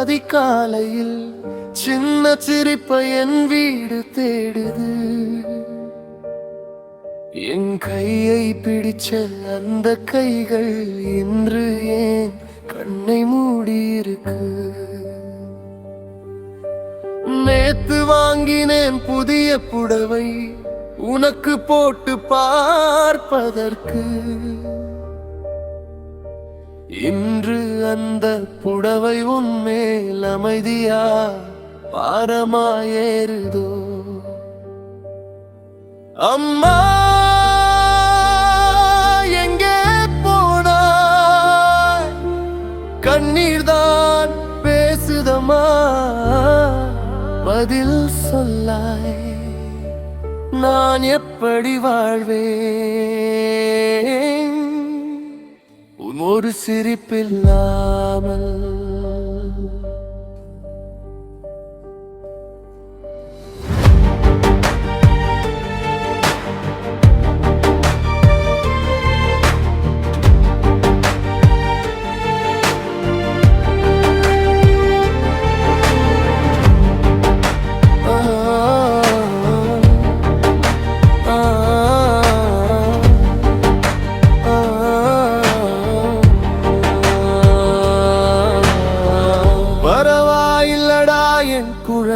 அதிகாலையில் சின்ன சிரிப்பை என் வீடு தேடுது. என் கையை பிடிச்ச அந்த கைகள் இன்று ஏன் கண்ணை மூடி இருக்கு நேத்து வாங்கினேன் புதிய புடவை உனக்கு போட்டு பார்ப்பதற்கு. இன்று அந்த புடவை உன்மேல் அமைதியா பாரமாயேறுதோ அம்மா எங்கே போனாய்? கண்ணீர் தான் பேசுதம்மா பதில் சொல்லாய். நான் எப்படி வாழ்வேன்? ஒரு சிரிப்பில்லாமல்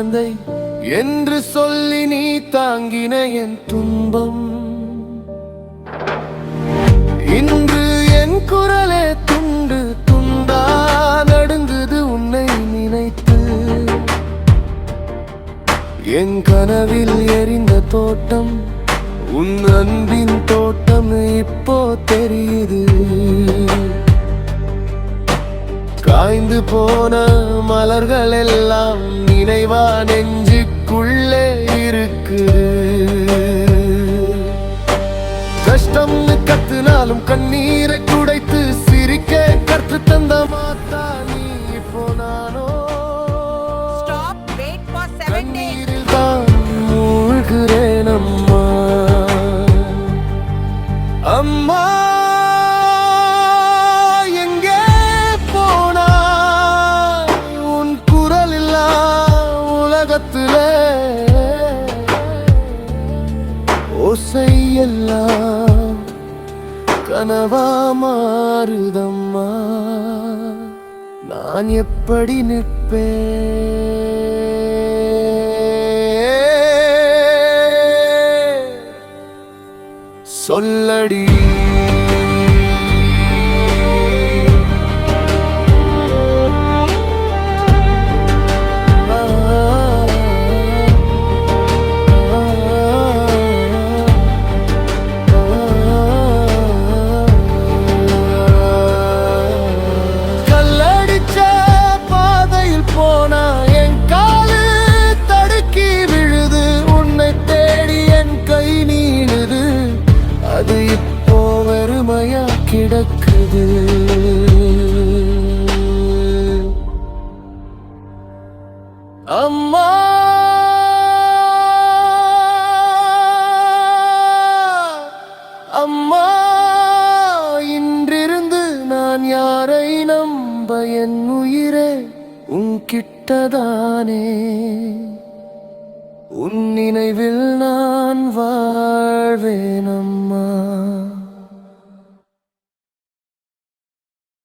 குழந்தை என்று சொல்லி நீ தாங்கின என் துன்பம். இன்று என் குரலே துண்டு துண்டா நடுங்குது உன்னை நினைத்து. என் கனவில் எரிந்த தோட்டம் உன் அன்பின் தோட்டம் இப்போ தெரியுது. காய்ந்து போன மலர்கள் எல்லாம் நினைவா நெஞ்சுக்குள்ளே இருக்கு. கஷ்டம்னு கத்துனாலும் கண்ணீரை குடைத்து சிரிக்க கற்று தந்த மாத்தா நீ இப்போ நானோ. கண்ணீரில் தான் மூழ்கிறேன் அம்மா. ஓசையெல்லாம் கனவா மாறுதம்மா. நான் எப்படி நிற்பேன்? சொல்லடி. போனா என் காலு தடுக்கி விழுது. உன்னை தேடி என் கை நீளுது. அது இப்போ வெறுமையா கிடக்குது. அம்மா! அம்மா! இன்றிருந்து நான் யாரை நம்ப என் உயிரே? உன்கிட்டதானே. உன் நினைவில் நான் வாழ்வேனம்.